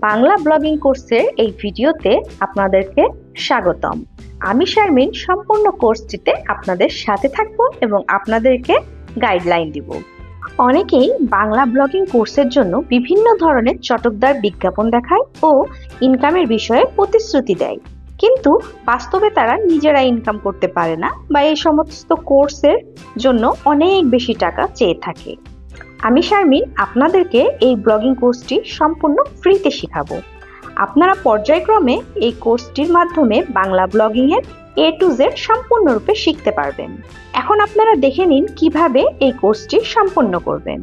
Bangla blogging কোর্সের এই ভিডিওতে আপনাদেরকে স্বাগতম। আমি শারমিন, সম্পূর্ণ কোর্সটিতে আপনাদের সাথে থাকব এবং আপনাদেরকে গাইডলাইন দিব। অনেকেই বাংলা ব্লগিং কোর্সের জন্য বিভিন্ন ধরনের চটকদার বিজ্ঞাপন দেখায় ও ইনকামের বিষয়ে প্রতিশ্রুতি দেয়। কিন্তু বাস্তবে তারা নিজেরা ইনকাম করতে পারে না বা এই সমস্ত কোর্সের জন্য অনেক বেশি টাকা চেয়ে থাকে। আমি শারমিন, আপনাদেরকে এই ব্লগিং কোর্সটি সম্পূর্ণ ফ্রিতে শেখাবো। আপনারা পর্যায়ক্রমে এই কোর্সটির মাধ্যমে বাংলা ব্লগিং এর এ টু জেড সম্পূর্ণরূপে শিখতে পারবেন। এখন আপনারা দেখে নিন কীভাবে এই কোর্সটি সম্পন্ন করবেন।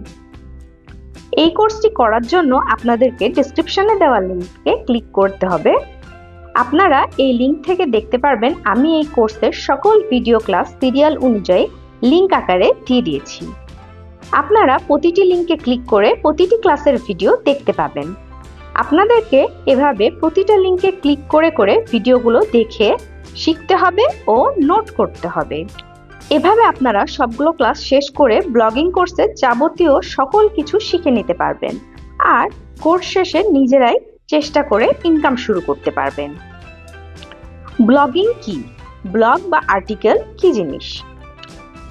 এই কোর্সটি করার জন্য আপনাদেরকে ডিসক্রিপশনে দেওয়া লিঙ্কে ক্লিক করতে হবে। আপনারা এই লিঙ্ক থেকে দেখতে পারবেন আমি এই কোর্সের সকল ভিডিও ক্লাস সিরিয়াল অনুযায়ী লিঙ্ক আকারে দিয়ে দিয়েছি। আপনারা প্রতিটি লিঙ্কে ক্লিক করে প্রতিটি ক্লাসের ভিডিও দেখতে পাবেন। আপনাদেরকে এভাবে প্রতিটা লিঙ্কে ক্লিক করে করে ভিডিওগুলো দেখে শিখতে হবে ও নোট করতে হবে। এভাবে আপনারা সবগুলো ক্লাস শেষ করে ব্লগিং কোর্সের যাবতীয় সকল কিছু শিখে নিতে পারবেন। আর কোর্স শেষে নিজেরাই চেষ্টা করে ইনকাম শুরু করতে পারবেন। ব্লগিং কি? ব্লগ বা আর্টিকেল কি জিনিস?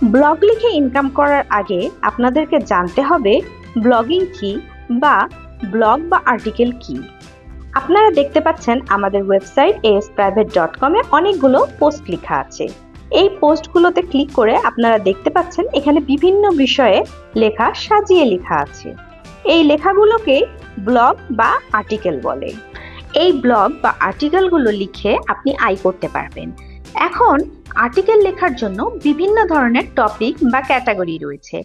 ব্লগ লিখে ইনকাম করার আগে আপনাদেরকে জানতে হবে ব্লগিং কি বা ব্লগ বা আর্টিকেল কি। আপনারা দেখতে পাচ্ছেন আমাদের ওয়েবসাইট এস প্রাইভেট ডট কমে অনেকগুলো পোস্ট লেখা আছে। এই পোস্টগুলোতে ক্লিক করে আপনারা দেখতে পাচ্ছেন এখানে বিভিন্ন বিষয়ে লেখা সাজিয়ে লেখা আছে। এই লেখাগুলোকে ব্লগ বা আর্টিকেল বলে। এই ব্লগ বা আর্টিকেলগুলো লিখে আপনি আয় করতে পারবেন। এখন আর্টিকেল লেখার জন্য বিভিন্ন ধরনের টপিক বা ক্যাটাগরি রয়েছে,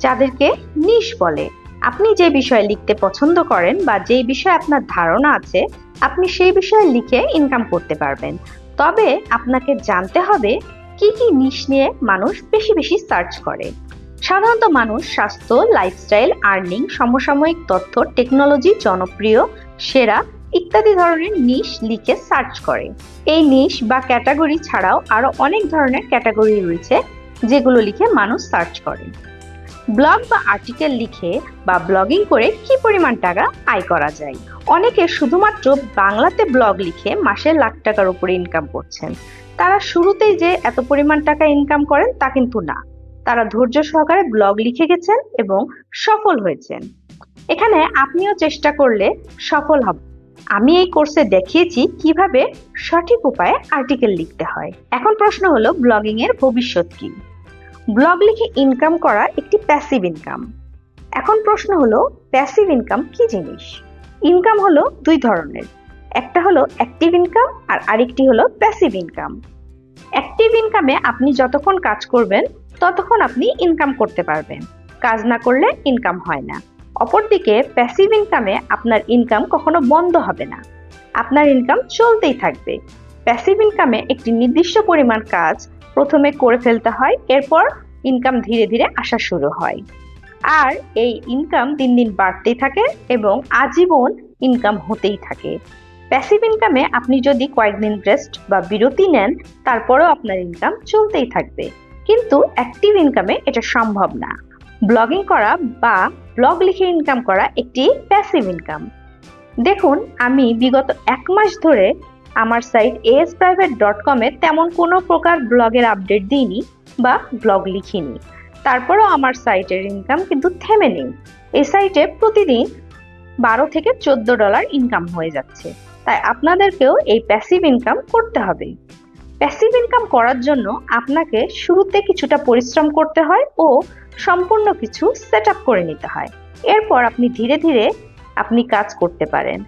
যাদেরকে নিশ বলে। আপনি যে বিষয়ে লিখতে পছন্দ করেন বা যেই বিষয়ে আপনার ধারণা আছে, আপনি সেই বিষয়ে লিখে ইনকাম করতে পারবেন। তবে আপনাকে জানতে হবে কি কি নিশ নিয়ে মানুষ বেশি বেশি সার্চ করে। সাধারণত মানুষ স্বাস্থ্য লাইফস্টাইল আর্নিং সমসাময়িক তথ্য টেকনোলজি জনপ্রিয়, সেরা ইত্যাদি ধরনের নিশ লিখে সার্চ করে। এই নিশ বা ক্যাটাগরি ছাড়াও আরও অনেক ধরনের ক্যাটাগরি রয়েছে, যেগুলো লিখে মানুষ সার্চ করে। ব্লগ বা আর্টিকেল লিখে বা ব্লগিং করে কি পরিমাণ টাকা আয় করা যায়? অনেকে শুধুমাত্র বাংলাতে ব্লগ লিখে মাসে লাখ টাকার উপরে ইনকাম করছেন। তারা শুরুতেই যে এত পরিমাণ টাকা ইনকাম করেন তা কিন্তু না। তারা ধৈর্য সহকারে ব্লগ লিখে গেছেন এবং সফল হয়েছেন। এখানে আপনিও চেষ্টা করলে সফল হব। আমি এই কোর্সে দেখিয়েছি কীভাবে সঠিক উপায়ে আর্টিকেল লিখতে হয়। এখন প্রশ্ন হলো ব্লগিং এর ভবিষ্যৎ কি? ব্লগ লিখে ইনকাম করা একটি প্যাসিভ ইনকাম এখন প্রশ্ন হলো প্যাসিভ ইনকাম কি জিনিস? ইনকাম হলো দুই ধরনের। একটা হলো অ্যাক্টিভ ইনকাম আর আরেকটি হলো প্যাসিভ ইনকাম অ্যাক্টিভ ইনকামে আপনি যতক্ষণ কাজ করবেন, ততক্ষণ আপনি ইনকাম করতে পারবেন। কাজ না করলে ইনকাম হয় না। অপরদিকে প্যাসিভ ইনকামে আপনার ইনকাম কখনো বন্ধ হবে না। আপনার ইনকাম চলতেই থাকবে। প্যাসিভ ইনকামে একটি নির্দিষ্ট পরিমাণ কাজ প্রথমে করে ফেলতে হয়, এরপর ইনকাম ধীরে ধীরে আসা শুরু হয়। আর এই ইনকাম দিন দিন বাড়তেই থাকে এবং আজীবন ইনকাম হতেই থাকে। প্যাসিভ ইনকামে আপনি যদি কয়েকদিন রেস্ট বা বিরতি নেন, তারপরেও আপনার ইনকাম চলতেই থাকবে। কিন্তু অ্যাক্টিভ ইনকামে এটা সম্ভব না। ব্লগিং করা বা ব্লগ লিখে ইনকাম করা একটি প্যাসিভ ইনকাম দেখুন, আমি বিগত এক মাস ধরে আমার সাইট এস প্রাইভেট ডট কমে তেমন কোনো প্রকার ব্লগের আপডেট দিইনি বা ব্লগ লিখিনি। তারপরেও আমার সাইটের ইনকাম কিন্তু থেমে নেই। এই সাইটে প্রতিদিন বারো থেকে চোদ্দ ডলার ইনকাম হয়ে যাচ্ছে। তাই আপনাদেরকেও এই প্যাসিভ ইনকাম করতে হবে। প্যাসিভ ইনকাম করার জন্য আপনাকে শুরুতে কিছুটা পরিশ্রম করতে হয় ও সম্পূর্ণ কিছু সেট করে নিতে হয়। এরপর আপনি ধীরে ধীরে আপনি কাজ করতে পারেন।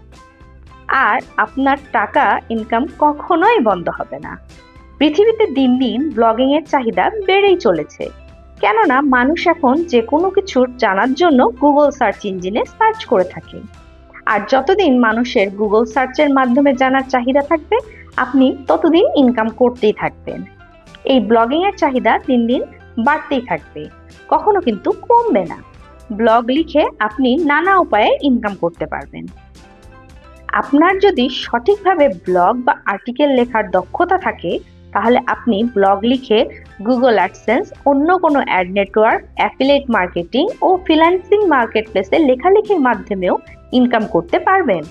আর আপনার টাকা ইনকাম কখনোই বন্ধ হবে না। পৃথিবীতে দিন দিন ব্লগিং এর চাহিদা বেড়েই চলেছে। কেননা মানুষ এখন যে কোনো কিছু জানার জন্য গুগল সার্চ ইঞ্জিনে সার্চ করে থাকে। আর যতদিন মানুষের গুগল সার্চের মাধ্যমে জানার চাহিদা থাকবে, আপনি ততদিন ইনকাম করতেই থাকবেন। এই ব্লগিং এর চাহিদা দিন দিন বাড়তেই থাকবে, কখনো কিন্তু কমবে না। ব্লগ লিখে আপনি নানা উপায়ে ইনকাম করতে পারবেন। আপনার যদি সঠিকভাবে ব্লগ বা আর্টিকেল লেখার দক্ষতা থাকে, তাহলে আপনি ব্লগ লিখে গুগল অ্যাডসেন্স অন্য কোনো অ্যাড নেটওয়ার্ক অ্যাফিলেট মার্কেটিং ও ফ্রিল্যান্সিং মার্কেট প্লেসে লেখালেখির মাধ্যমেও ইনকাম করতে পারবেন।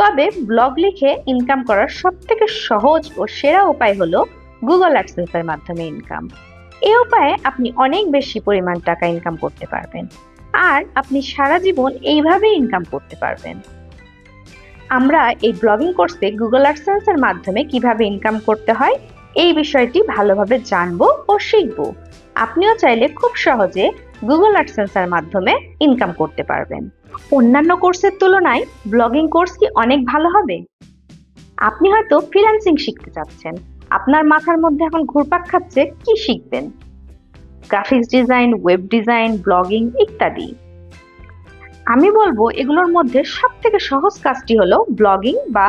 তবে ব্লগ লিখে ইনকাম করার সব থেকে সহজ ও সেরা উপায় হলো গুগল অ্যাডসেন্সের মাধ্যমে ইনকাম এই উপায়ে আপনি অনেক বেশি পরিমাণ টাকা ইনকাম করতে পারবেন। আর আপনি সারা জীবন এইভাবে ইনকাম করতে পারবেন। আমরা এই ব্লগিং কোর্সে গুগল অ্যাডসেন্সের মাধ্যমে কীভাবে ইনকাম করতে হয়, এই বিষয়টি ভালোভাবে জানব ও শিখব। আপনিও চাইলে খুব সহজে গুগল অ্যাডসেন্সের মাধ্যমে ইনকাম করতে পারবেন। অন্যান্য কোর্সের তুলনায় ব্লগিং কোর্স কি অনেক ভালো হবে? আপনি হয়তো ফ্রিল্যান্সিং শিখতে চাচ্ছেন। আপনার মাথার মধ্যে এখন ঘুরপাক খাচ্ছে, কি শিখবেন? Graphics design web design blogging ইত্যাদি। আমি বলব এগুলোর মধ্যে সব থেকে সহজ কাজটি হলো ব্লগিং বা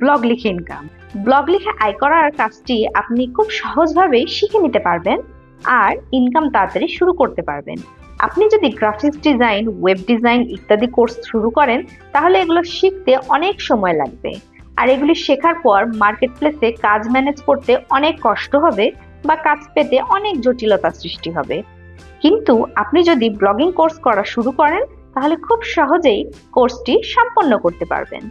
ব্লগ লিখে ইনকাম ব্লগ লিখে আয় করার কাজটি আপনি খুব সহজভাবেই শিখে নিতে পারবেন আর ইনকাম তাড়াতাড়ি শুরু করতে পারবেন। আপনি যদি গ্রাফিক্স ডিজাইন ওয়েব ডিজাইন ইত্যাদি কোর্স শুরু করেন, তাহলে এগুলো শিখতে অনেক সময় লাগবে। আর এগুলি শেখার পর মার্কেট প্লেসে কাজ ম্যানেজ করতে অনেক কষ্ট হবে বা কাজ পেতে অনেক জটিলতা সৃষ্টি হবে। কিন্তু আপনি যদি ব্লগিং কোর্স করা শুরু করেন, তাহলে খুব সহজেই কোর্সটি সম্পন্ন করতে পারবেন।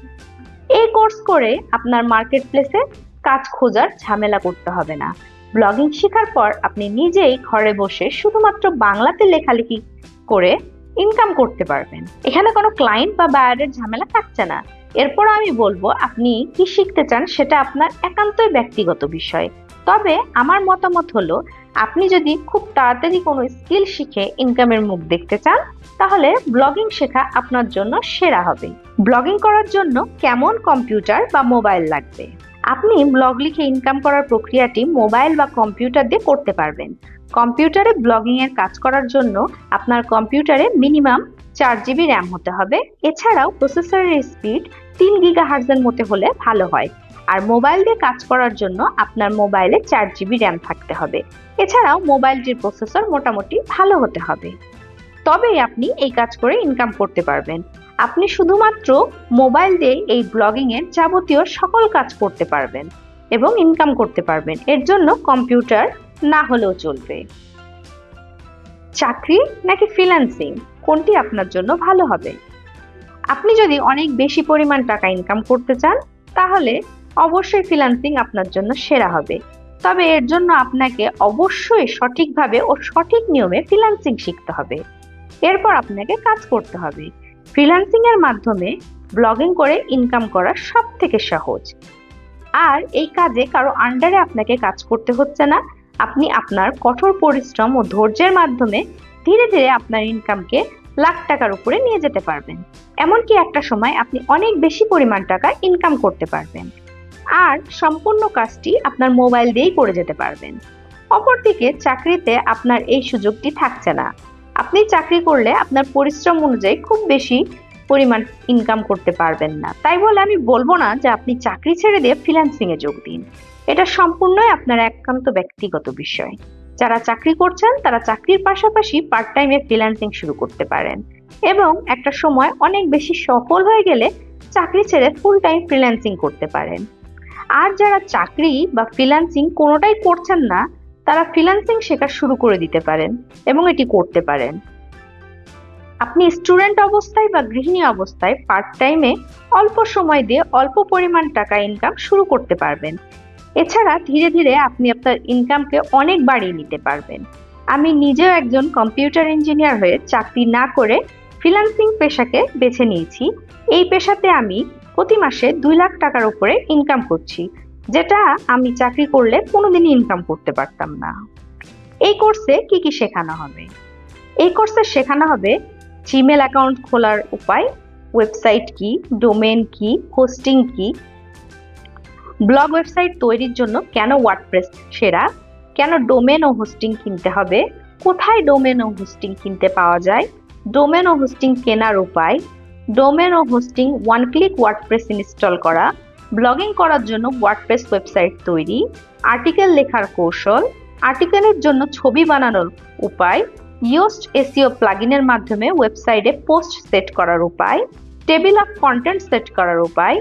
এই কোর্স করে আপনার মার্কেট প্লেসে কাজ খোঁজার ঝামেলা করতে হবে না। ব্লগিং শেখার পর আপনি নিজেই ঘরে বসে শুধুমাত্র বাংলাতে লেখালেখি করে ইনকাম করতে পারবেন। এখানে কোনো ক্লায়েন্ট বা বায়ারের ঝামেলা থাকছে না। এরপর আমি বলব, আপনি কি শিখতে চান সেটা আপনার একান্তই ব্যক্তিগত বিষয়। তবে আমার মতামত হলো, আপনি যদি খুব তাড়াতাড়ি কোনো স্কিল শিখে ইনকামের মুখ দেখতে চান, তাহলে ব্লগিং শেখা আপনার জন্য সেরা হবে। ব্লগিং করার জন্য কেমন কম্পিউটার বা মোবাইল লাগবে? আপনি ব্লগ লিখে ইনকাম করার প্রক্রিয়াটি মোবাইল বা কম্পিউটার দিয়ে করতে পারবেন। কম্পিউটারে ব্লগিং এর কাজ করার জন্য আপনার কম্পিউটারে মিনিমাম চার জিবি র্যাম হতে হবে। এছাড়াও প্রসেসরের স্পিড তিন গিগা হার্জের মধ্যে হলে ভালো হয়। আর মোবাইল দিয়ে কাজ করার জন্য আপনার মোবাইলে চার জিবি র্যাম থাকতে হবে। এছাড়াও মোবাইলটির প্রসেসর মোটামুটি ভালো হতে হবে। তবেই আপনি এই কাজ করে ইনকাম করতে পারবেন। আপনি শুধুমাত্র মোবাইল দিয়ে এই ব্লগিং এর যাবতীয় সকল কাজ করতে পারবেন এবং ইনকাম করতে পারবেন। এর জন্য কম্পিউটার না হলেও চলবে। চাকরি নাকি ফ্রিল্যান্সিং কোনটি আপনার জন্য ভালো হবে? আপনি যদি অনেক বেশি পরিমাণ টাকা ইনকাম করতে চান, তাহলে অবশ্যই ফ্রিল্যান্সিং আপনার জন্য সেরা হবে। তবে এর জন্য আপনাকে অবশ্যই সঠিকভাবে ও সঠিক নিয়মে ফ্রিল্যান্সিং শিখতে হবে। এরপর আপনাকে কাজ করতে হবে। ফ্রিল্যান্সিং এর মাধ্যমে ব্লগিং করে ইনকাম করা সব থেকে সহজ। আর এই কাজে কারও আন্ডারে আপনাকে কাজ করতে হচ্ছে না। আপনি আপনার কঠোর পরিশ্রম ও ধৈর্যের মাধ্যমে ধীরে ধীরে আপনার ইনকামকে লাখ টাকার উপরে নিয়ে যেতে পারবেন। এমনকি একটা সময় আপনি অনেক বেশি পরিমাণ টাকা ইনকাম করতে পারবেন। আর সম্পূর্ণ কাজটি আপনার মোবাইল দিয়েই করে যেতে পারবেন। অপরদিকে চাকরিতে আপনার এই সুযোগটি থাকছে না। আপনি চাকরি করলে আপনার পরিশ্রম অনুযায়ী খুব বেশি পরিমাণ ইনকাম করতে পারবেন না। তাই বলে আমি বলব না যে আপনি চাকরি ছেড়ে দিয়ে ফ্রিল্যান্সিং এ যোগ দিন। এটা সম্পূর্ণই আপনার একান্ত ব্যক্তিগত বিষয়। যারা চাকরি করছেন, তারা চাকরির পাশাপাশি পার্ট টাইমে ফ্রিল্যান্সিং শুরু করতে পারেন। এবং একটা সময় অনেক বেশি সফল হয়ে গেলে চাকরি ছেড়ে ফুল টাইম ফ্রিল্যান্সিং করতে পারেন। আর যারা চাকরি বা ফ্রিল্যান্সিং কোনোটাই করছেন না তারা ফ্রিল্যান্সিং শেখা শুরু করে দিতে পারেন এবং এটি করতে পারেন। আপনি স্টুডেন্ট অবস্থায় বা গৃহিণী অবস্থায় পার্ট টাইমে অল্প সময় দিয়ে অল্প পরিমাণ টাকা ইনকাম শুরু করতে পারবেন। এছাড়া ধীরে ধীরে আপনি আপনার ইনকামকে অনেক বাড়িয়ে নিতে পারবেন। আমি নিজেও একজন কম্পিউটার ইঞ্জিনিয়ার হয়ে চাকরি না করে ফ্রিল্যান্সিং পেশাকে বেছে নিয়েছি। এই পেশাতে আমি প্রতি মাসে দুই লাখ টাকার উপরে ইনকাম করছি। যেটা আমি চাকরি করলে কোনোদিনই ইনকাম করতে পারতাম না। এই কোর্সে কি কি শেখানো হবে? এই কোর্সে শেখানো হবে জিমেল অ্যাকাউন্ট খোলার উপায় ওয়েবসাইট কি ডোমেন কি হোস্টিং কি ব্লগ ওয়েবসাইট তৈরির জন্য কেন ওয়ার্ডপ্রেস সেরা, কেন ডোমেন ও হোস্টিং কিনতে হবে, কোথায় ডোমেন ও হোস্টিং কিনতে পাওয়া যায় ডোমেন ও হোস্টিং কেনার উপায় ডোমেন ও hosting one click WordPress install করা ব্লগিং করার জন্য ওয়ার্ডপ্রেস ওয়েবসাইট তৈরি আর্টিকেল লেখার কৌশল আর্টিকেলের জন্য ছবি বানানোর উপায় ইয়োস্ট এসিও প্লাগিনের মাধ্যমে ওয়েবসাইটে পোস্ট সেট করার উপায় টেবিল অফ কন্টেন্ট সেট করার উপায়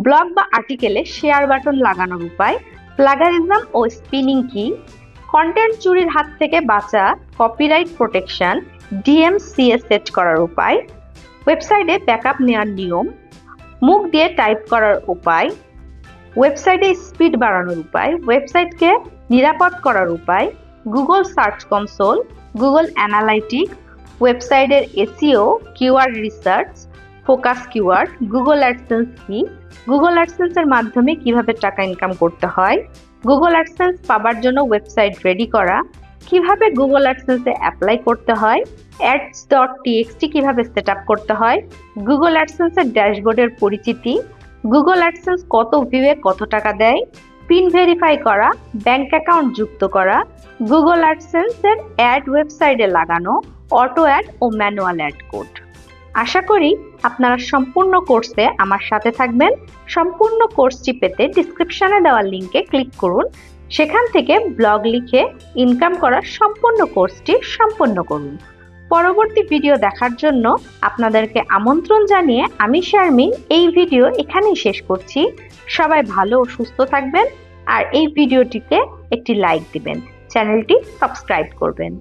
ব্লগ বা আর্টিকেলে শেয়ার বাটন লাগানোর উপায় প্লাগারিজম ও স্পিনিং কি কন্টেন্ট চুরির হাত থেকে বাঁচা কপিরাইট প্রোটেকশন ডিএমসিএ সেট করার উপায় ওয়েবসাইটে ব্যাকআপ নেওয়ার নিয়ম মুখ দিয়ে টাইপ করার উপায় ওয়েবসাইটে স্পিড বাড়ানোর উপায় ওয়েবসাইটকে নিরাপদ করার উপায় Google search console Google analytic ওয়েবসাইটের SEO keyword research focus keyword Google AdSense কি গুগল অ্যাডসেন্সের মাধ্যমে কীভাবে টাকা ইনকাম করতে হয় গুগল অ্যাডসেন্স পাবার জন্য ওয়েবসাইট রেডি করা কীভাবে গুগল অ্যাডসেন্সে অ্যাপ্লাই করতে হয় অ্যাডস ডট টিএক্সটি কীভাবে সেট আপ করতে হয় গুগল অ্যাডসেন্সের ড্যাশবোর্ডের পরিচিতি গুগল অ্যাডসেন্স কত ভিউয়ে কত টাকা দেয় পিন ভেরিফাই করা ব্যাংক অ্যাকাউন্ট যুক্ত করা গুগল অ্যাডসেন্সের অ্যাড ওয়েবসাইটে লাগানো অটো অ্যাড ও ম্যানুয়াল অ্যাড কোড আশা করি আপনারা সম্পূর্ণ কোর্সে আমার সাথে থাকবেন। সম্পূর্ণ কোর্সটি পেতে ডিসক্রিপশনে দেওয়া লিঙ্কে ক্লিক করুন। সেখান থেকে ব্লগ লিখে ইনকাম করার সম্পূর্ণ কোর্সটি সম্পন্ন করুন। পরবর্তী ভিডিও দেখার জন্য আপনাদেরকে আমন্ত্রণ জানিয়ে আমি শারমিন এই ভিডিও এখানেই শেষ করছি। সবাই ভালো ও সুস্থ থাকবেন আর এই ভিডিওটিতে একটি লাইক দিবেন। চ্যানেলটি সাবস্ক্রাইব করবেন।